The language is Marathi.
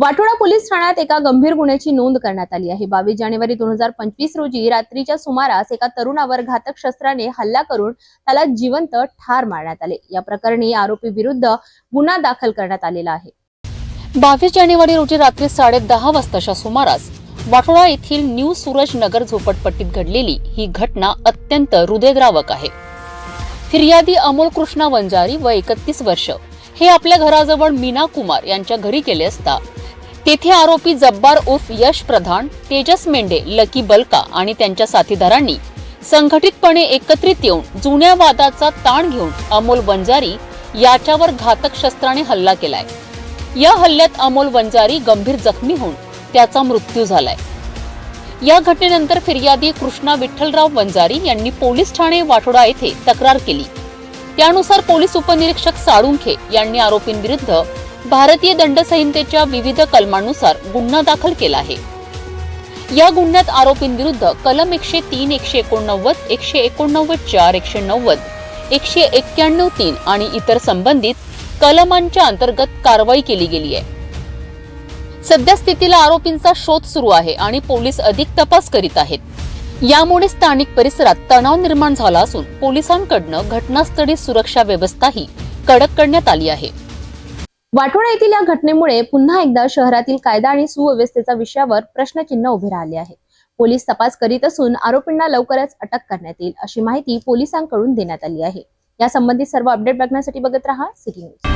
वाटोळा पोलीस ठाण्यात एका गंभीर गुन्ह्याची नोंद करण्यात आली आहे. बावीस जानेवारी दोन हजार पंचवीस रोजी रात्रीच्या सुमारास एका तरुणावर घातक शस्त्राने हल्ला करून त्याला जिवंत ठार मारण्यात आले. या प्रकरणी आरोपी विरुद्ध गुन्हा दाखल करण्यात आलेला आहे. बावीस जानेवारी रोजी रात्री साडे दहा वाजताच्या सुमारास वाटोळा येथील न्यू सूरज नगर झोपडपट्टीत घडलेली ही घटना अत्यंत हृदयद्रावक आहे. फिर्यादी अमोल कृष्णा वंजारी व एकतीस वर्ष. हे आपल्या घराजवळ मीना कुमार यांच्या घरी गेले असता. तेथे आरोपी जब्बार उर्फ यश प्रधान तेजस मेंढे लकी बलका आणि त्यांच्या साथीदारांनी संघटितपणे एकत्रित येऊन जुन्या वादाचा ताण घेऊन अमोल वंजारी याच्यावर घातक शस्त्राने हल्ला केलाय. या हल्ल्यात अमोल वंजारी गंभीर जखमी होऊन त्याचा मृत्यू झालाय. या घटनेनंतर फिर्यादी कृष्णा विठ्ठलराव वंजारी यांनी पोलीस ठाणे वाठोडा येथे तक्रार केली. त्यानुसार पोलीस उपनिरीक्षक साळुंखे यांनी आरोपींविरुद्ध भारतीय दंड संहितेच्या विविध कलमांनुसार गुन्हा दाखल केला आहे. या गुन्ह्यात आरोपींविरुद्ध कलम एकशे तीन एकशे एकोणनव्वद एकशे एकोणनव्वद चार एकशे नव्वद एकशे एक्क्याण्णव तीन आणि इतर संबंधित कलमांच्या अंतर्गत कारवाई केली गेली आहे. सध्या स्थितीला आरोपींचा शोध सुरू आहे आणि पोलीस अधिक तपास करीत आहेत. यामुळे स्थानिक परिसरात तणाव निर्माण झाला असून पोलिसांकडनं घटनास्थळी सुरक्षा व्यवस्थाही कडक करण्यात आली आहे. वाठोडा येथील या घटनेमुळे पुन्हा एकदा शहरातील कायदा आणि सुव्यवस्थेच्या विषयावर प्रश्नचिन्ह उभे राहिले आहे. पोलीस तपास करीत असून आरोपींना लवकरच अटक करण्यात येईल अशी माहिती पोलिसांकडून देण्यात आली आहे. या संबंधित सर्व अपडेट बघण्यासाठी बघत रहा सिटी न्यूज.